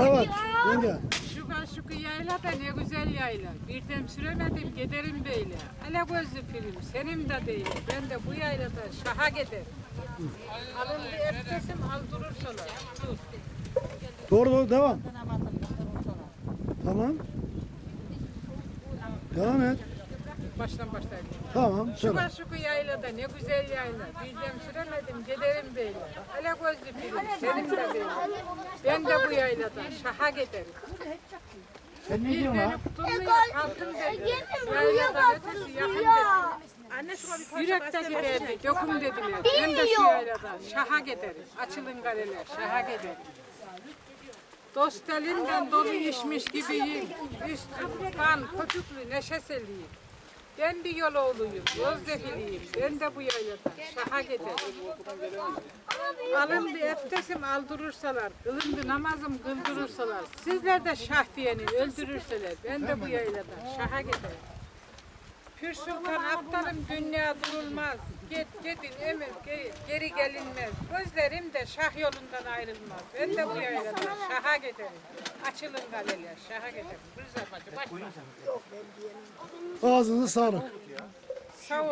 Evet yenge. Şu şu yayla da ne güzel yayla. Birden süremedim giderim böyle. Hele gözlü film senin de değil. Ben de bu yaylada şaha giderim. Alın bir öptesim aldırırsalar. Dur. Doğru doğru devam. Tamam. Devam et. Baştan başlayayım. Tamam Şu söyle. şu yaylada ne güzel yayla. Birden süremedim giderim böyle. Hele gözlü film senin de değil. Ben de bu yaylada şaha giderim. Sen ne beni kutulmuyor kalktım dedi. Yayladan ötesi yakın dedi. Yürekte giderdi, yokum dediler. Ben de şu yayladan şaha giderim. Açılın gareler, şaha giderim. Dost elinden dolu içmiş gibiyim. Üstüm, kan, köpüklü, neşeseliyim. Ben bir yol oğluyum, Yozdefiliyim. Ben de bu yayladan şaha giderim. Alındı eftesim aldırırsalar, kılındı namazım kıldırırsalar, sizler de şah diyeni öldürürseler, ben de bu yayladan şaha giderim. Pür Sultan aptalım dünya durulmaz. Git gidin emir geri, geri gelinmez. Gözlerim de şah yolundan ayrılmaz. Ben de bu yayladan şaha giderim. Açılın galeler şaha giderim. Rıza bacı başla. Ağzınıza sağlık. Sağ ol.